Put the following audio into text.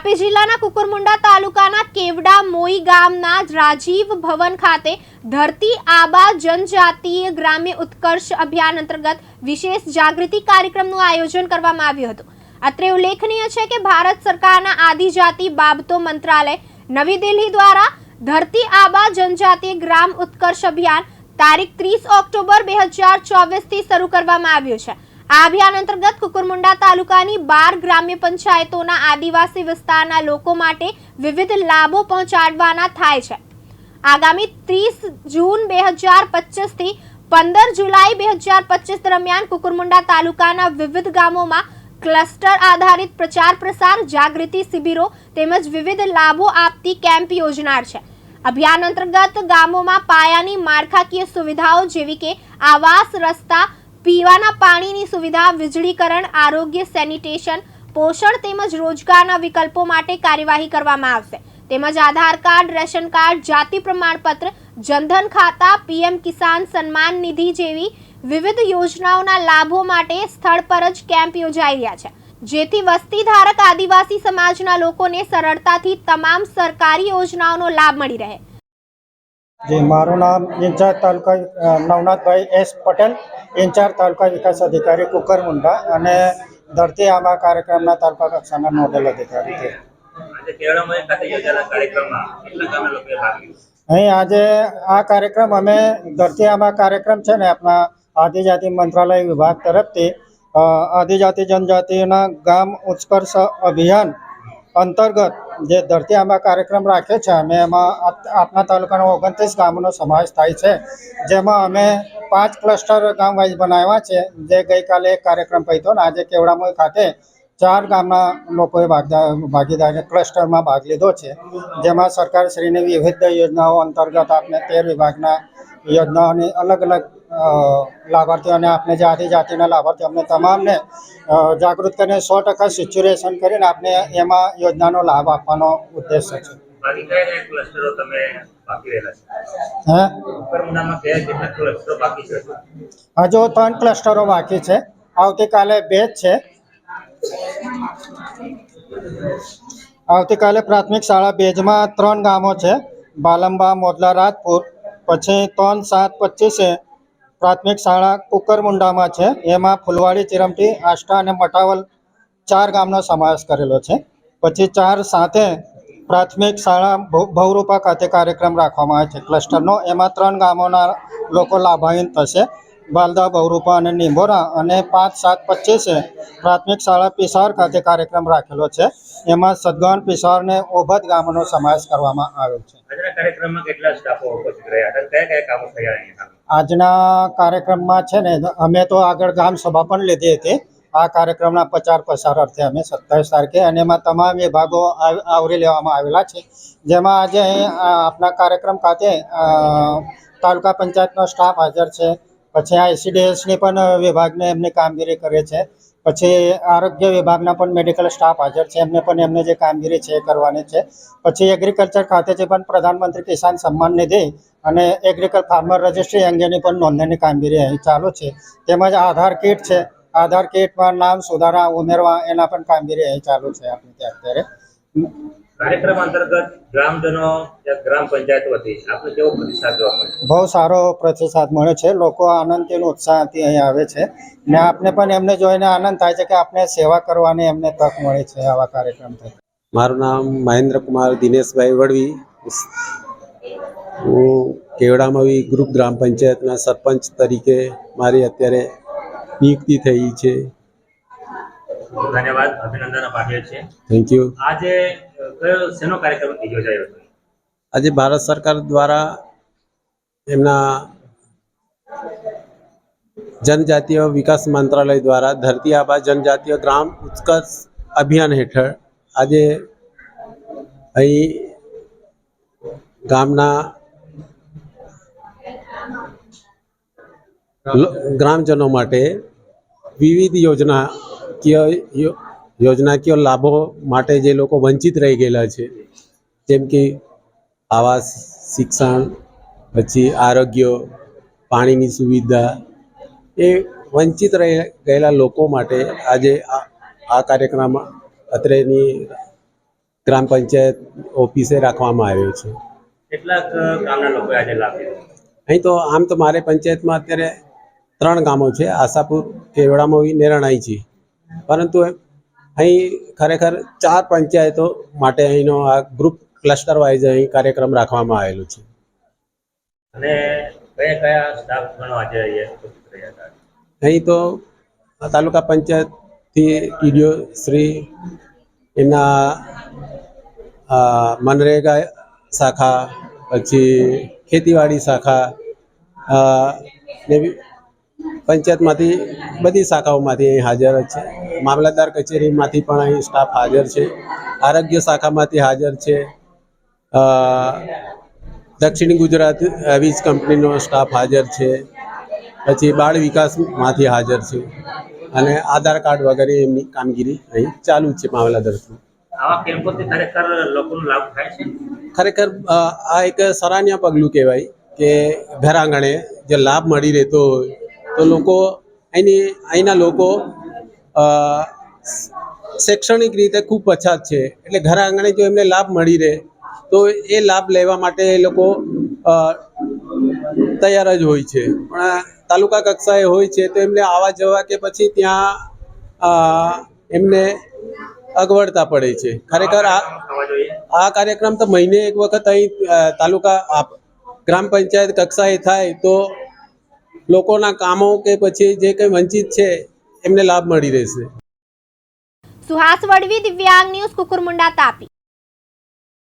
તાપી જિલ્લાના કુકરમુંડા તાલુકાના કેવડા મોઈ ગામના રાજીવ ભવન ખાતે ધરતી આબા જનજાતીય ગ્રામ્ય ઉત્કર્ષ અભિયાન અંતર્ગત વિશેષ જાગૃતિ કાર્યક્રમનું આયોજન કરવામાં આવ્યું હતું. અત્રે ઉલ્લેખનીય છે કે ભારત સરકારના આદિજાતિ બાબતો મંત્રાલય નવી દિલ્હી દ્વારા ધરતી આબા જનજાતીય ગ્રામ ઉત્કર્ષ અભિયાન તારીખ ત્રીસ ઓક્ટોબર બે હજાર ચોવીસથી શરૂ કરવામાં આવ્યું છે. આ અભિયાન અંતર્ગત કુકુરમુંડા તાલુકાની બાર ગ્રામ્ય પંચાયતોના આદિવાસી વિસ્તારના લોકો માટે વિવિધ લાભો પહોંચાડવાના થાય છે. આગામી ત્રીસ જૂન બે હજાર પચીસથી પંદર જુલાઈ બે હજાર પચીસ દરમિયાન કુકરમુંડા તાલુકાના વિવિધ ગામોમાં ક્લસ્ટર આધારિત પ્રચાર પ્રસાર, જાગૃતિ શિબિરો તેમજ વિવિધ લાભો આપતી કેમ્પ યોજનાર છે. અભિયાન અંતર્ગત ગામોમાં પાયાની માળખાકીય સુવિધાઓ જેવી કે આવાસ, રસ્તા પીવાના પાણીની સુવિધા, વીજળીકરણ, આરોગ્ય, સેનિટેશન, પોષણ તેમજ રોજગારના વિકલ્પો માટે કાર્યવાહી કરવામાં આવશે. તેમજ આધાર કાર્ડ, રેશન કાર્ડ, જાતિ પ્રમાણપત્ર, જનધન ખાતા, પીએમ કિસાન સન્માન નિધિ જેવી વિવિધ યોજનાઓના લાભો માટે સ્થળ પર જ કેમ્પ યોજાઈ રહ્યા છે. જેથી વસ્તી ધારક આદિવાસી સમાજના લોકોને સરળતાથી તમામ સરકારી યોજનાઓનો લાભ મળી રહે. જી મારું નામ incharge taluka Navnathbhai S Patel incharge taluka વિકાસ અધિકારી કુકર મુંડા અને ધરતી આંબા કાર્યક્રમના તાલુકા કક્ષાના નોડલ અધિકારી છે. અહીં આજે આ કાર્યક્રમ અમે ધરતી આંબા કાર્યક્રમ છે ને આપણા આદિજાતિ મંત્રાલય વિભાગ તરફથી આદિજાતિ જનજાતિના ગામ ઉત્કર્ષ અભિયાન અંતર્ગત જે ધરતી આંબા કાર્યક્રમ રાખ્યો છે, અમે એમાં આપ- આપના તાલુકાના ઓગણત્રીસ ગામોનો સમાવેશ થાય છે. જેમાં અમે પાંચ ક્લસ્ટર ગામ વાઇઝ બનાવ્યા છે. જે ગઈકાલે એક કાર્યક્રમ પહોંચ્યો ને આજે કેવડામોઈ ખાતે ચાર ગામના લોકોએ ભાગીદારી ક્લસ્ટરમાં ભાગ લીધો છે. જેમાં સરકારશ્રીની વિવિધ યોજનાઓ અંતર્ગત આપણે તેર વિભાગના યોજનાઓની અલગ અલગ લાભાર્થીઓને આપણે જાતિ જાતિના લાભાર્થીઓ અમને તમામને જાગૃત કરીને સો ટકા સિચ્યુએશન કરીને આપણે એમાં યોજનાનો લાભ આપવાનો ઉદ્દેશ છે. હજુ ત્રણ ક્લસ્ટરો બાકી છે. આવતીકાલે બે જ છે. આવતીકાલે પ્રાથમિક શાળા બેજમાં ત્રણ ગામો છે. બાલંબા મોદલા રાજપુર પછી ત્રણ સાત પચીસે પ્રાથમિક શાળા કુકરમુંડામાં છે. એમાં ફુલવાડી, ચિરમટી, આષ્ટા અને મટાવલ ચાર ગામનો સમાવેશ કરેલો છે. પછી ચાર સાથે પ્રાથમિક શાળા ભવરૂપા ખાતે કાર્યક્રમ રાખવામાં આવે છે. ક્લસ્ટરનો એમાં ત્રણ ગામોના લોકો લાભાન્વિત થશે. બાલદા બહુરૂપા અને નિંભોરા અને પાંચ સાત પચીસે પ્રાથમિક શાળા પિસાર ખાતે કાર્યક્રમ રાખેલો છે. એમાં સદગણ પિસારને ઓભદ ગામનો સમાવેશ કરવામાં આવ્યો છે. આજના કાર્યક્રમમાં છે ને અમે તો આગળ ગામ સભા પણ લીધી હતી. આ કાર્યક્રમના પ્રચાર પ્રસાર અર્થે અમે સત્તાવીસ તારીખે અને એમાં તમામ વિભાગો આવ- આવરી લેવામાં આવેલા છે. જેમાં આજે આપના કાર્યક્રમ ખાતે તાલુકા પંચાયતનો સ્ટાફ હાજર છે. પછી આઈસીડીએસની પણ વિભાગને એમની કામગીરી કરે છે. પછી આરોગ્ય વિભાગના પણ મેડિકલ સ્ટાફ હાજર છે. એમને પણ એમને જે કામગીરી છે એ કરવાની છે. પછી એગ્રીકલ્ચર ખાતે જે પણ પ્રધાનમંત્રી કિસાન સન્માન નિધિ અને એગ્રીકલ ફાર્મર રજિસ્ટ્રી અંગેની પણ નોંધણીની કામગીરી અહીં ચાલુ છે. તેમજ આધાર કીટ છે. આધાર કીટમાં નામ સુધારા ઉમેરવા એના પણ કામગીરી અહીં ચાલુ છે આપણે ત્યાં અત્યારે. કાર્યક્રમ અંતર્ગત ગ્રામજનો ગ્રામ પંચાયત વતી આપણે કેવો પ્રતિસાદ જોવા મળ્યો? બહુ સારો પ્રતિસાદ મળે છે. લોકો આનંદથી ઉત્સાહથી અહીં આવે છે. ને આપને પણ એમને જોઈને આનંદ થાય છે કે આપણે સેવા કરવાની એમને તક મળે છે આવા કાર્યક્રમથી મારું નામ મહેન્દ્ર કુમાર દિનેશભાઈ વડવી. હું કેવડામાં ગ્રુપ ગ્રામ પંચાયતના સરપંચ તરીકે મારી અત્યારે નિયુક્તિ થઈ છે. ધન્યવાદ અભિનંદન પાઠવે છે. થેન્ક યુ આજે કયો શેનો કાર્યક્રમ યોજાયો? હતો આજે ભારત સરકાર દ્વારા એમના જનજાતીય વિકાસ મંત્રાલય દ્વારા ધરતી આબા જનજાતીય ગ્રામ ઉત્કર્ષ અભિયાન હેઠળ આજે અહીં ગામના ગ્રામજનો માટે વિવિધ યોજનાકીય યોજનાકીય લાભો માટે જે લોકો વંચિત રહી ગયેલા છે જેમ કે આવાસ શિક્ષણ પછી આરોગ્ય પાણીની સુવિધા એ વંચિત રહી ગયેલા લોકો માટે આજે આ આ કાર્યક્રમ અત્રેની ગ્રામ પંચાયત ઓફિસે રાખવામાં આવ્યો છે. કેટલાક ગામના લોકોએ આજે લાભ અહીં તો આમ તો મારે પંચાયતમાં અત્યારે ત્રણ ગામો છે આશાપુર કેવડામોવી નેરણાઈ રણાઈજી પરંતુ અહીં ખરેખર ચાર પંચાયતો માટે અહીંનો આ ગ્રુપ ક્લસ્ટર વાઇઝ અહીં કાર્યક્રમ રાખવામાં આવેલો છે. અને કયા કયા સ્ટાફ ગણો આજે અહીં તો તાલુકા પંચાયતથી ટીડીઓ શ્રી એમના મનરેગા શાખા પછી ખેતીવાડી શાખા ને પંચાયતમાંથી બધી શાખાઓમાંથી અહીં હાજર જ છે. મામલતદાર કચેરીમાંથી પણ અહીં સ્ટાફ હાજર છે. આરોગ્ય શાખામાંથી હાજર છે. દક્ષિણ ગુજરાત વીજ કંપનીનો સ્ટાફ હાજર છે. પછી બાળ વિકાસમાંથી હાજર છે. અને આધાર કાર્ડ વગેરે એમની કામગીરી અહીં ચાલુ છે મામલતદાર થ્રુ ખરેખર આ એક સરાહનીય પગલું કહેવાય કે ઘર આંગણે જે લાભ મળી રહેતો હોય તો લોકો અહીંની અહીંના લોકો શૈક્ષણિક રીતે ખૂબ પછાત છે. એટલે ઘર આંગણે જો એમને લાભ મળી રહે, તો એ લાભ લેવા માટે એ લોકો તૈયાર જ હોય છે. પણ તાલુકા કક્ષાએ હોય છે, તો એમને આવવા જવા કે પછી ત્યાં એમને અગવડતા પડે છે. ખરેખર આ આ કાર્યક્રમ તો મહિને એક વખત અહીં તાલુકા ગ્રામ પંચાયત કક્ષાએ થાય તો લોકોના કામો કે પછી જે કંઈ વંચિત છે, એમને લાભ મળી રહેશે. સુહાસ વડવી દિવ્યાંગ ન્યૂઝ કુકુરમુંડા તાપી.